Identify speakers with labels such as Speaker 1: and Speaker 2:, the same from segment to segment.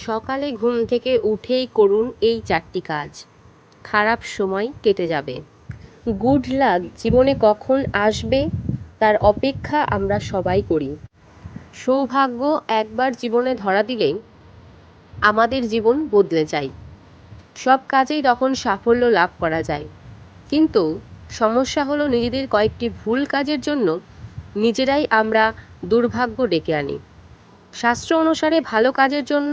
Speaker 1: সকালে ঘুম থেকে উঠেই করুন এই চারটি কাজ। খারাপ সময় কেটে যাবে। গুড লাক, জীবনে কখন আসবে? তার অপেক্ষা আমরা সবাই করি। সৌভাগ্য একবার জীবনে ধরা দিলেই আমাদের জীবন বদলে যায়। সব কাজেই তখন সাফল্য লাভ করা যায়। কিন্তু সমস্যা হলো নিজেদের কয়েকটি ভুল কাজের জন্য নিজেরাই আমরা দুর্ভাগ্য ডেকে আনি। শাস্ত্র অনুসারে ভালো কাজের জন্য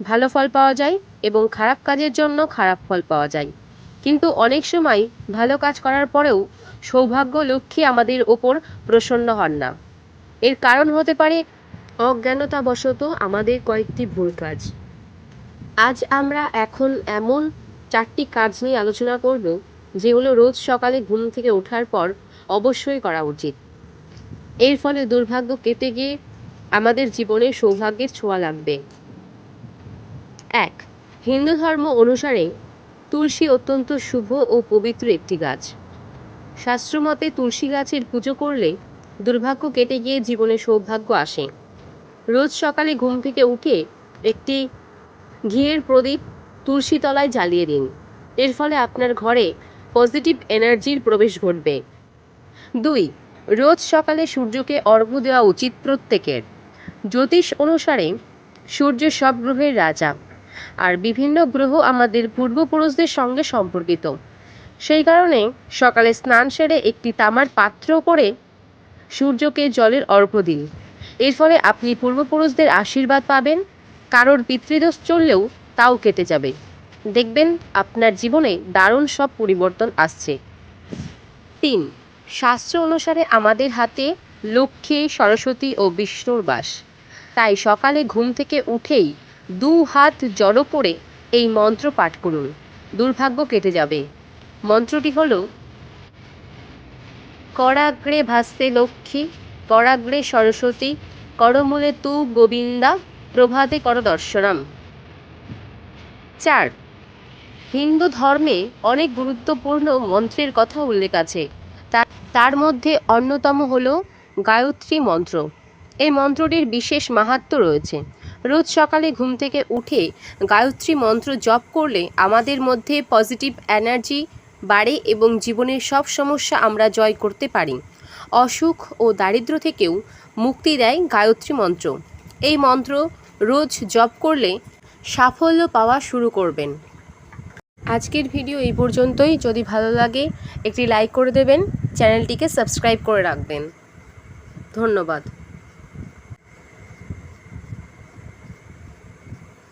Speaker 1: ভালো ফল পাওয়া যায় এবং খারাপ কাজের জন্য খারাপ ফল পাওয়া যায়। কিন্তু অনেক সময় ভালো কাজ করার পরেও সৌভাগ্য লক্ষ্মী আমাদের ওপর প্রসন্ন হন না। এর কারণ হতে পারে অজ্ঞানতাবশত আমাদের কয়েকটি ভুল কাজ। আজ আমরা এখন এমন চারটি কাজ নিয়ে আলোচনা করব, যেগুলো রোজ সকালে ঘুম থেকে ওঠার পর অবশ্যই করা উচিত। এর ফলে দুর্ভাগ্য কেটে গিয়ে আমাদের জীবনে সৌভাগ্যের ছোঁয়া লাগবে। এক, হিন্দু ধর্ম অনুসারে তুলসী অত্যন্ত শুভ ও পবিত্র একটি গাছ। শাস্ত্রমতে তুলসী গাছের পুজো করলে দুর্ভাগ্য কেটে গিয়ে জীবনে সৌভাগ্য আসে। রোজ সকালে ঘুম থেকে উঠে একটি ঘিয়ের প্রদীপ তুলসী তলায় জ্বালিয়ে দিন। এর ফলে আপনার ঘরে পজিটিভ এনার্জির প্রবেশ ঘটবে। দুই, রোজ সকালে সূর্যকে অর্ঘ্য দেওয়া উচিত প্রত্যেকের। জ্যোতিষ অনুসারে সূর্য সব গ্রহের রাজা। আর বিভিন্ন গ্রহ আমাদের পূর্বপুরুষদের সঙ্গে সম্পর্কিত। সেই কারণে সকালে স্নান সেরে একটি তামার পাত্র করে সূর্যকে জলের অর্ঘ্য দিন। এর ফলে আপনি পূর্বপুরুষদের আশীর্বাদ পাবেন, কারোর পিতৃদোষ চললেও তাও কেটে যাবে। দেখবেন আপনার জীবনে দারুণ সব পরিবর্তন আসছে। তিন, শাস্ত্র অনুসারে আমাদের হাতে লক্ষ্মী, সরস্বতী ও বিষ্ণুর বাস। তাই সকালে ঘুম থেকে উঠেই দু হাত জড়ো করে এই মন্ত্র পাঠ করুন। দুর্ভাগ্য কেটে যাবে। মন্ত্রটি হল, করাগ্রে ভাস্তে লক্ষ্মী করাগ্রে সরস্বতী, করমূলে তু গোবিন্দা, প্রভাতে কর দর্শনাম। চার, হিন্দু ধর্মে অনেক গুরুত্বপূর্ণ মন্ত্রের কথা উল্লেখ আছে। তার মধ্যে অন্যতম হল গায়ত্রী মন্ত্র। এই মন্ত্রটির বিশেষ মাহাত্ম্য রয়েছে। রোজ সকালে ঘুম থেকে উঠে গায়ত্রী মন্ত্র জপ করলে আমাদের মধ্যে পজিটিভ এনার্জি বাড়ে এবং জীবনের সব সমস্যা আমরা জয় করতে পারি। অসুখ ও দারিদ্র থেকেও মুক্তি দেয় গায়ত্রী মন্ত্র। এই মন্ত্র রোজ জপ করলে সাফল্য পাওয়া শুরু করবেন। আজকের ভিডিও এই পর্যন্তই। যদি ভালো লাগে, একটি লাইক করে দেবেন, চ্যানেলটিকে সাবস্ক্রাইব করে রাখবেন। ধন্যবাদ।